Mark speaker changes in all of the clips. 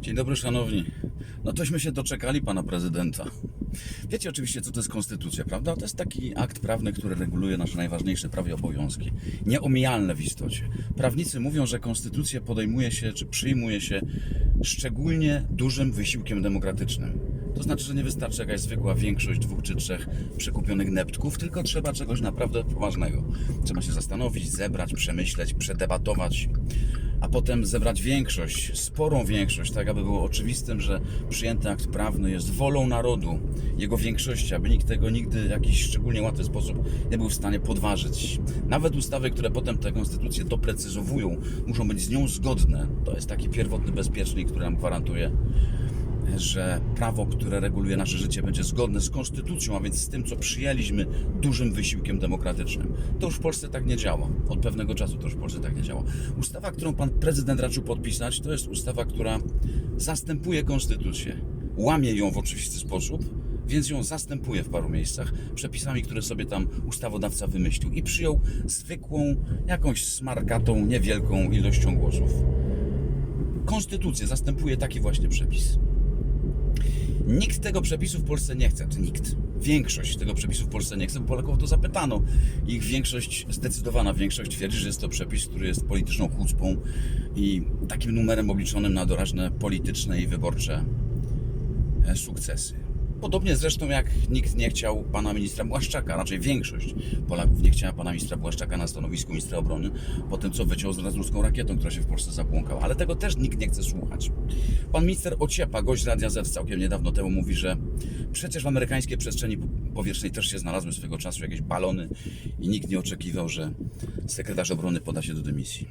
Speaker 1: Dzień dobry, szanowni. No tośmy się doczekali pana prezydenta. Wiecie oczywiście, co to jest konstytucja, prawda? To jest taki akt prawny, który reguluje nasze najważniejsze prawa i obowiązki. Nieomijalne w istocie. Prawnicy mówią, że konstytucję podejmuje się, czy przyjmuje się szczególnie dużym wysiłkiem demokratycznym. To znaczy, że nie wystarczy jakaś zwykła większość dwóch czy trzech przekupionych neptków, tylko trzeba czegoś naprawdę poważnego. Trzeba się zastanowić, zebrać, przemyśleć, przedebatować, a potem zebrać większość, sporą większość, tak aby było oczywistym, że przyjęty akt prawny jest wolą narodu, jego większości, aby nikt tego nigdy w jakiś szczególnie łatwy sposób nie był w stanie podważyć. Nawet ustawy, które potem tę konstytucję doprecyzowują, muszą być z nią zgodne. To jest taki pierwotny bezpiecznik, który nam gwarantuje że prawo, które reguluje nasze życie, będzie zgodne z konstytucją, a więc z tym, co przyjęliśmy dużym wysiłkiem demokratycznym. To już w Polsce tak nie działa. Od pewnego czasu to już w Polsce tak nie działa. Ustawa, którą pan prezydent raczył podpisać, to jest ustawa, która zastępuje konstytucję. Łamie ją w oczywisty sposób, więc ją zastępuje w paru miejscach przepisami, które sobie tam ustawodawca wymyślił i przyjął zwykłą, jakąś smarkatą, niewielką ilością głosów. Konstytucję zastępuje taki właśnie przepis. Nikt tego przepisu w Polsce nie chce, nikt. Większość tego przepisu w Polsce nie chce, bo Polaków to zapytano. Ich większość, zdecydowana większość twierdzi, że jest to przepis, który jest polityczną chucpą i takim numerem obliczonym na doraźne polityczne i wyborcze e, sukcesy. Podobnie zresztą jak nikt nie chciał pana ministra Błaszczaka, raczej większość Polaków nie chciała pana ministra Błaszczaka na stanowisku ministra obrony po tym, co wyciął z ruską rakietą, która się w Polsce zabłąkała. Ale tego też nikt nie chce słuchać. Pan minister Ociepa, gość Radia Z całkiem niedawno temu mówi, że przecież w amerykańskiej przestrzeni powietrznej też się znalazły swego czasu jakieś balony i nikt nie oczekiwał, że sekretarz obrony poda się do dymisji.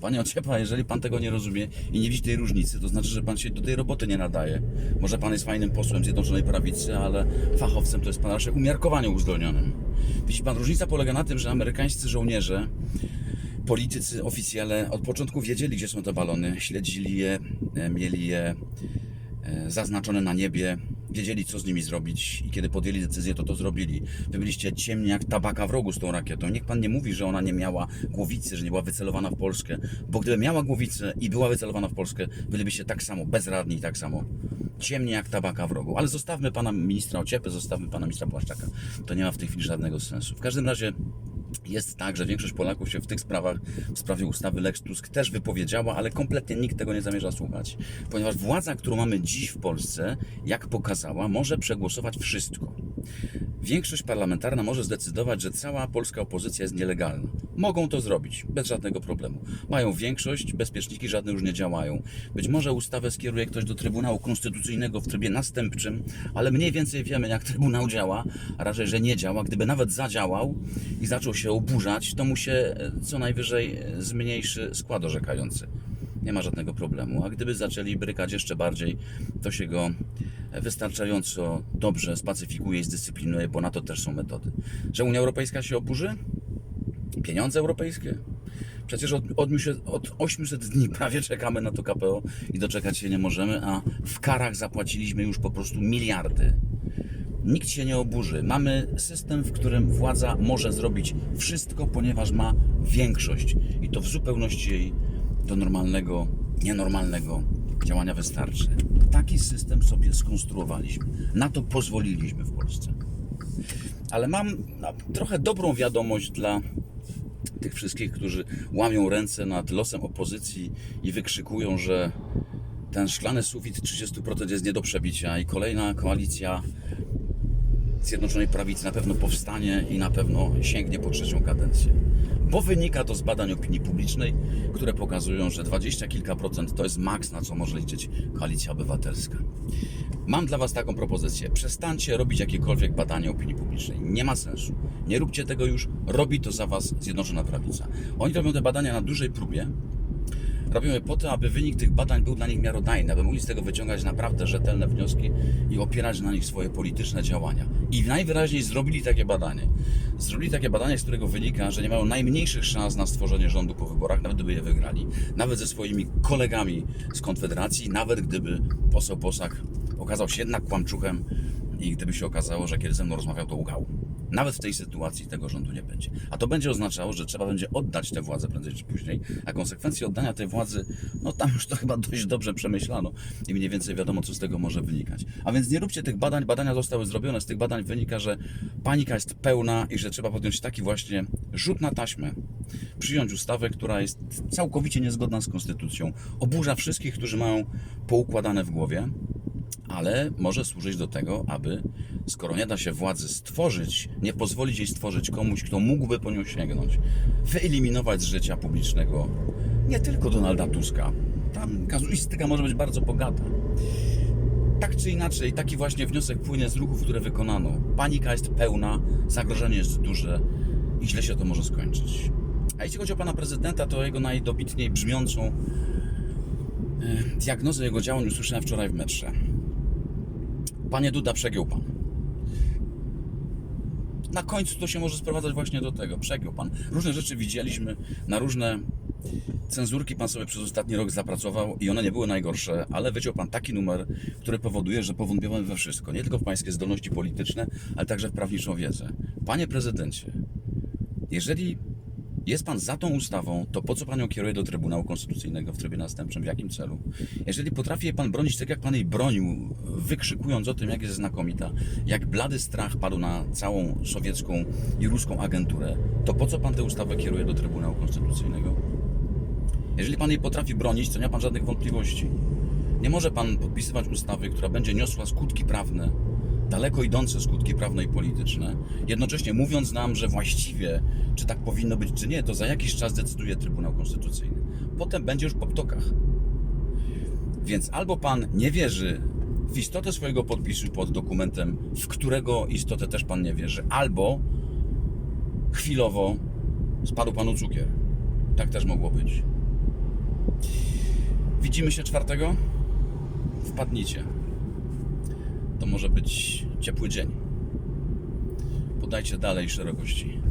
Speaker 1: Panie Ociepa, jeżeli pan tego nie rozumie i nie widzi tej różnicy, to znaczy, że pan się do tej roboty nie nadaje. Może pan jest fajnym posłem Zjednoczonej Prawicy, ale fachowcem to jest pan raczej umiarkowanie uzdolnionym. Widzi pan, różnica polega na tym, że amerykańscy żołnierze, politycy, oficjele od początku wiedzieli, gdzie są te balony, śledzili je, e, mieli je e, zaznaczone na niebie, wiedzieli, co z nimi zrobić i kiedy podjęli decyzję, to to zrobili. Wy byliście ciemni jak tabaka w rogu z tą rakietą. Niech pan nie mówi, że ona nie miała głowicy, że nie była wycelowana w Polskę, bo gdyby miała głowicę i była wycelowana w Polskę, bylibyście tak samo bezradni i tak samo ciemni jak tabaka w rogu. Ale zostawmy pana ministra Ociepy, zostawmy pana ministra Błaszczaka. To nie ma w tej chwili żadnego sensu. W każdym razie jest tak, że większość Polaków się w tych sprawach, w sprawie ustawy Lex Tusk też wypowiedziała, ale kompletnie nikt tego nie zamierza słuchać, ponieważ władza, którą mamy dziś w Polsce, jak pokazała, może przegłosować wszystko. Większość parlamentarna może zdecydować, że cała polska opozycja jest nielegalna. Mogą to zrobić, bez żadnego problemu. Mają większość, bezpieczniki żadne już nie działają. Być może ustawę skieruje ktoś do Trybunału Konstytucyjnego w trybie następczym, ale mniej więcej wiemy, jak Trybunał działa, a raczej, że nie działa. Gdyby nawet zadziałał i zaczął się oburzać, to mu się e, co najwyżej e, zmniejszy skład orzekający. Nie ma żadnego problemu. A gdyby zaczęli brykać jeszcze bardziej, to się go wystarczająco dobrze spacyfikuje i zdyscyplinuje, bo na to też są metody. Że Unia Europejska się oburzy? Pieniądze europejskie? Przecież od, od, od 800 dni prawie czekamy na to KPO i doczekać się nie możemy, a w karach zapłaciliśmy już po prostu miliardy. Nikt się nie oburzy. Mamy system, w którym władza może zrobić wszystko, ponieważ ma większość i to w zupełności jej do normalnego, nienormalnego działania wystarczy. Taki system sobie skonstruowaliśmy. Na to pozwoliliśmy w Polsce. Ale mam no, trochę dobrą wiadomość dla tych wszystkich, którzy łamią ręce nad losem opozycji i wykrzykują, że ten szklany sufit 30% jest nie do przebicia i kolejna koalicja Zjednoczonej Prawicy na pewno powstanie i na pewno sięgnie po trzecią kadencję. Bo wynika to z badań opinii publicznej, które pokazują, że 20 kilka procent to jest maks, na co może liczyć koalicja obywatelska. Mam dla Was taką propozycję. Przestańcie robić jakiekolwiek badania opinii publicznej. Nie ma sensu. Nie róbcie tego już. Robi to za Was Zjednoczona Prawica. Oni robią te badania na dużej próbie, Robią je po to, aby wynik tych badań był dla nich miarodajny, aby mogli z tego wyciągać naprawdę rzetelne wnioski i opierać na nich swoje polityczne działania. I najwyraźniej zrobili takie badanie. Zrobili takie badanie, z którego wynika, że nie mają najmniejszych szans na stworzenie rządu po wyborach, nawet gdyby je wygrali, nawet ze swoimi kolegami z Konfederacji, nawet gdyby poseł Posak okazał się jednak kłamczuchem i gdyby się okazało, że kiedy ze mną rozmawiał, to łgał. Nawet w tej sytuacji tego rządu nie będzie. A to będzie oznaczało, że trzeba będzie oddać tę władzę prędzej czy później, a konsekwencje oddania tej władzy, no tam już to chyba dość dobrze przemyślano i mniej więcej wiadomo, co z tego może wynikać. A więc nie róbcie tych badań, badania zostały zrobione, z tych badań wynika, że panika jest pełna i że trzeba podjąć taki właśnie rzut na taśmę, przyjąć ustawę, która jest całkowicie niezgodna z konstytucją, oburza wszystkich, którzy mają poukładane w głowie, ale może służyć do tego, aby skoro nie da się władzy stworzyć, nie pozwolić jej stworzyć komuś, kto mógłby po nią sięgnąć, wyeliminować z życia publicznego nie tylko Donalda Tuska. Tam kazuistyka może być bardzo bogata. Tak czy inaczej, taki właśnie wniosek płynie z ruchów, które wykonano. Panika jest pełna, zagrożenie jest duże i źle się to może skończyć. A jeśli chodzi o pana prezydenta, to jego najdobitniej brzmiącą e, diagnozę jego działań usłyszałem wczoraj w metrze. Panie Duda, przegiął pan. Na końcu to się może sprowadzać właśnie do tego. Przegiął pan. Różne rzeczy widzieliśmy, na różne cenzurki pan sobie przez ostatni rok zapracował i one nie były najgorsze, ale wyciął pan taki numer, który powoduje, że powątpiamy we wszystko. Nie tylko w pańskie zdolności polityczne, ale także w prawniczą wiedzę. Panie prezydencie, jeżeli jest pan za tą ustawą, to po co pan ją kieruje do Trybunału Konstytucyjnego w trybie następczym? W jakim celu? Jeżeli potrafi jej pan bronić tak, jak pan jej bronił, wykrzykując o tym, jak jest znakomita, jak blady strach padł na całą sowiecką i ruską agenturę, to po co pan tę ustawę kieruje do Trybunału Konstytucyjnego? Jeżeli pan jej potrafi bronić, to nie ma pan żadnych wątpliwości. Nie może pan podpisywać ustawy, która będzie niosła skutki prawne, daleko idące skutki prawne i polityczne, jednocześnie mówiąc nam, że właściwie, czy tak powinno być, czy nie, to za jakiś czas decyduje Trybunał Konstytucyjny. Potem będzie już po ptokach. Więc albo pan nie wierzy w istotę swojego podpisu pod dokumentem, w którego istotę też pan nie wierzy, albo chwilowo spadł panu cukier. Tak też mogło być. Widzimy się czwartego? Wpadnijcie. To może być ciepły dzień. Podajcie dalej szerokości.